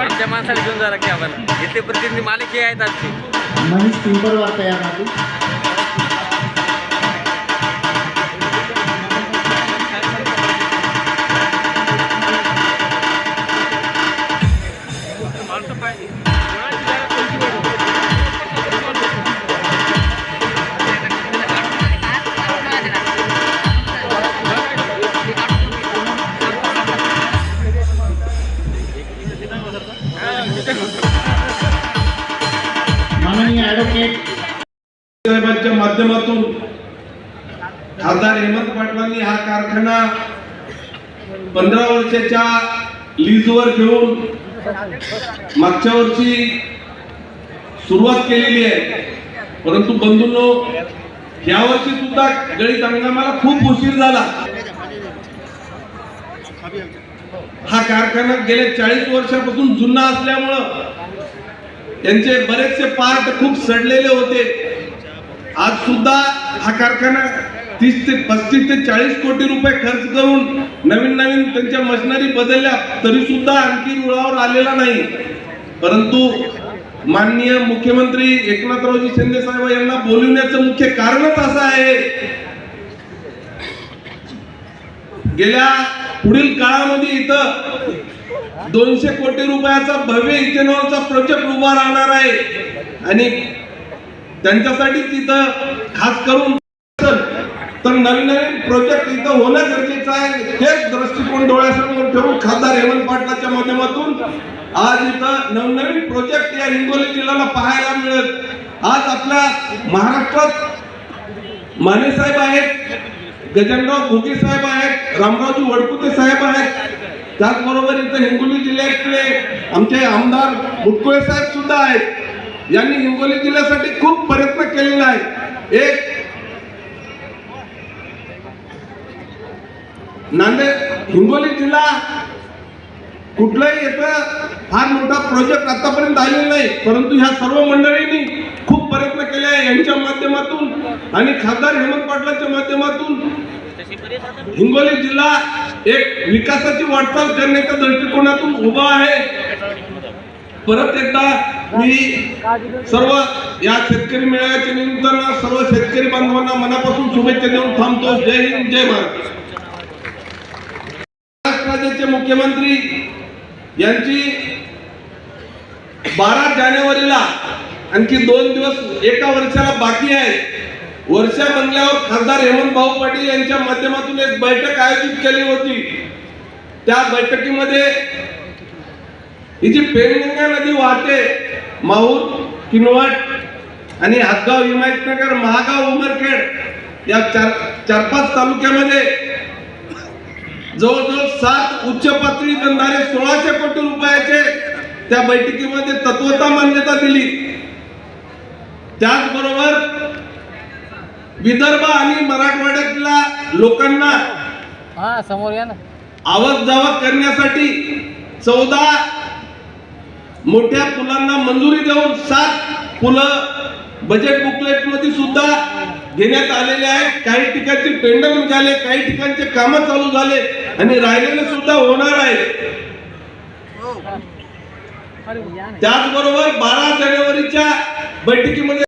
आमच्या माणसाला घेऊन जा की आम्हाला? इथले प्रतिनिधी मालिक आहेत आजची. मनीष पिंपळवार तयार साहेबांच्या माध्यमातून खासदार हेमंत पाटलांनी हा कारखाना पंधरा वर्षाच्या लीजवर घेऊन मागच्या वर्षी सुरुवात केलेली आहे. परंतु बंधूंनो या वर्षी सुद्धा गळीत हंगामाला खूप उशीर झाला. हा कारखाना गेल्या चाळीस वर्षापासून जुना असल्यामुळं त्यांचे बरेचसे पार्ट खूप सडलेले होते. आज सुद्धा हा कारखाना तीस ते पस्तीस ते चाळीस कोटी रुपये खर्च करून नवीन नवीन त्यांच्या मशिनरी बदलल्या तरी सुद्धा आणखी रुळावर आलेला नाही. परंतु माननीय मुख्यमंत्री एकनाथरावजी शिंदे साहेब यांना बोलवण्याचं मुख्य कारणच असं आहे. गेल्या पुढील काळामध्ये इथं दोनशे कोटी रुपयाचा भव्य इथेनॉलचा प्रोजेक्ट उभा राहणार आहे. आणि त्यांच्यासाठी तिथं खास करून तर नवीन नवीन प्रोजेक्ट इथं होणं गरजेचं आहे. हेच दृष्टिकोन डोळ्यासमोर ठेवून खासदार हेमंत पाटलाच्या माध्यमातून आज इथं नवनवीन प्रोजेक्ट या हिंगोली जिल्ह्याला पाहायला मिळत आज आपल्या महाराष्ट्रात माने साहेब आहेत गजानराव घुगे साहेब आहेत रामरावजी वडकुते साहेब आहेत त्याचबरोबर इथं हिंगोली जिल्ह्यातले आमचे आमदार मुटकुळे साहेब सुद्धा आहेत. यांनी हिंगोली जिल्ह्यासाठी खूप प्रयत्न केलेला आहे. एक नांदेड हिंगोली जिल्हा कुठलाही याचा फार मोठा प्रोजेक्ट आतापर्यंत आलेला नाही परंतु ह्या सर्व मंडळींनी खूप प्रयत्न केले आहे यांच्या माध्यमातून आणि खासदार हेमंत पाटलांच्या माध्यमातून. हिंगोली जिल्हा एक विकासाची वाटचाल करण्याच्या दृष्टिकोनातून उभा आहे. परत एकदा मी सर्व या शेतकरी मेळाव्याच्या निमित्तानं सर्व शेतकरी बांधवांना मनापासून शुभेच्छा देऊन थांबतो. जय हिंद जय महाराष्ट्र राज्याचे मुख्यमंत्री यांची बारा जानेवारीला आणखी दोन दिवस एका वर्षाला बाकी आहे. वर्षा बंगल्यावर खासदार हेमंत भाऊ पाटील यांच्या माध्यमातून एक बैठक आयोजित केली होती. त्या बैठकीमध्ये ही जी पेनगंगा नदी वाहते माहूर किनवट आणि हातगाव हिमायतनगर महागाव उमरखेड या चार चार पाच तालुक्यामध्ये जवळजवळ सात उच्च पातळी बंधारे सोळाशे कोटी रुपयाचे त्या बैठकीमध्ये तत्वता मान्यता दिली. त्याचबरोबर विदर्भ आणि मराठवाड्यातल्या लोकांना हा समोर या ना. आवक जावक करण्यासाठी चौदा मोठ्या पुलांना मंजुरी देऊन सात पुलं बजेट बुकलेटमध्ये सुद्धा घेण्यात आलेले आहेत. काही ठिकाणचे टेंडर निघाले काही ठिकाणचे कामं चालू झाले आणि राहिलेले सुद्धा होणार आहे. त्याचबरोबर बारा जानेवारीच्या बैठकीमध्ये